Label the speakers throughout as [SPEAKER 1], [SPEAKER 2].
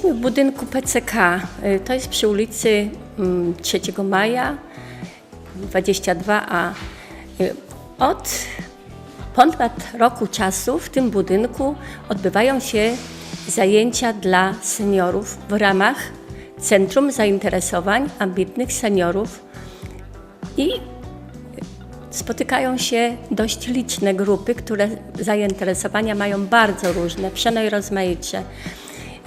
[SPEAKER 1] Jesteśmy w budynku PCK. Y, To jest przy ulicy mm, 3 Maja 22A. Y, Od ponad roku czasu w tym budynku odbywają się zajęcia dla seniorów w ramach Centrum Zainteresowań Ambitnych Seniorów i spotykają się dość liczne grupy, które zainteresowania mają bardzo różne, przenajrozmaitsze.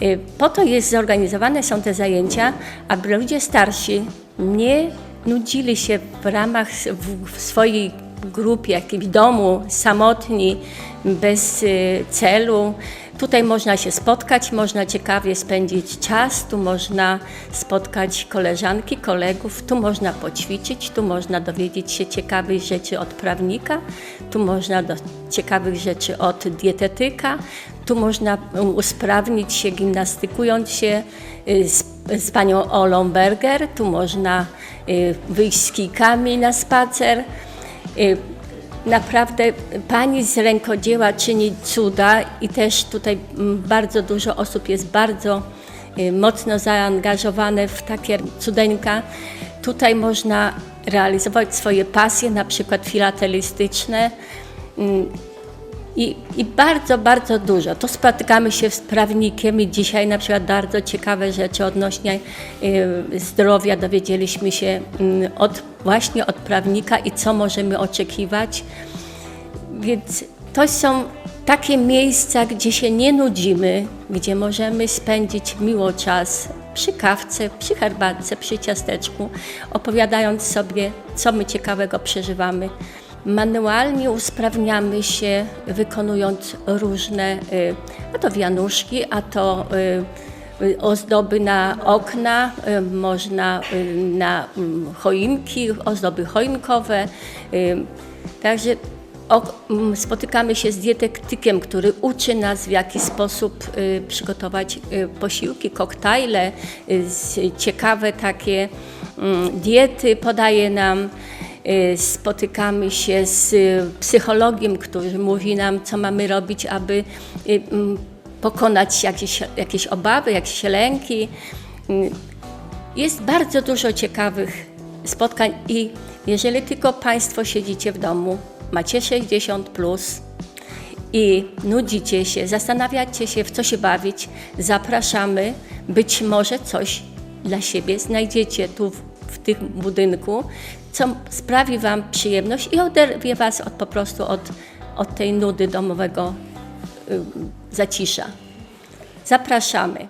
[SPEAKER 1] Y, Po to jest zorganizowane są te zajęcia, aby ludzie starsi nie nudzili się w ramach w, w swojej grupie, jakimś domu, samotni, bez y, celu. Tutaj można się spotkać, można ciekawie spędzić czas, tu można spotkać koleżanki, kolegów, tu można poćwiczyć, tu można dowiedzieć się ciekawych rzeczy od prawnika, tu można do ciekawych rzeczy od dietetyka, tu można um, usprawnić się gimnastykując się y, z, z panią Olą Berger, tu można y, wyjść z kijkami na spacer. Naprawdę pani z rękodzieła czyni cuda i też tutaj mm, bardzo dużo osób jest bardzo y, mocno zaangażowane w takie cudeńka. Tutaj można realizować swoje pasje, na przykład filatelistyczne. I, I bardzo, bardzo dużo. Tu spotykamy się z prawnikiem i dzisiaj na przykład bardzo ciekawe rzeczy odnośnie y, zdrowia dowiedzieliśmy się mm, od, właśnie od prawnika i co możemy oczekiwać. Więc to są takie miejsca, gdzie się nie nudzimy, gdzie możemy spędzić miło czas przy kawce, przy herbatce, przy ciasteczku, opowiadając sobie, co my ciekawego przeżywamy. Manualnie usprawniamy się, wykonując różne, y, a to wianuszki, a to y, y, ozdoby na okna, można na mm, choinki, ozdoby choinkowe. Także mm, spotykamy się z dietetykiem, który uczy nas w jaki sposób przygotować posiłki, koktajle, ciekawe takie mm, diety podaje nam. Y, Spotykamy się z y, psychologiem, który mówi nam, co mamy robić, aby y, mm, pokonać jakieś, jakieś obawy, jakieś lęki. Jest bardzo dużo ciekawych spotkań i jeżeli tylko Państwo siedzicie w domu, macie 60 plus i nudzicie się, zastanawiacie się, w co się bawić, zapraszamy. Być może coś dla siebie znajdziecie tu w tym budynku, co sprawi Wam przyjemność i oderwie Was od, po prostu od, od tej nudy domowego y, zacisza. Zapraszamy.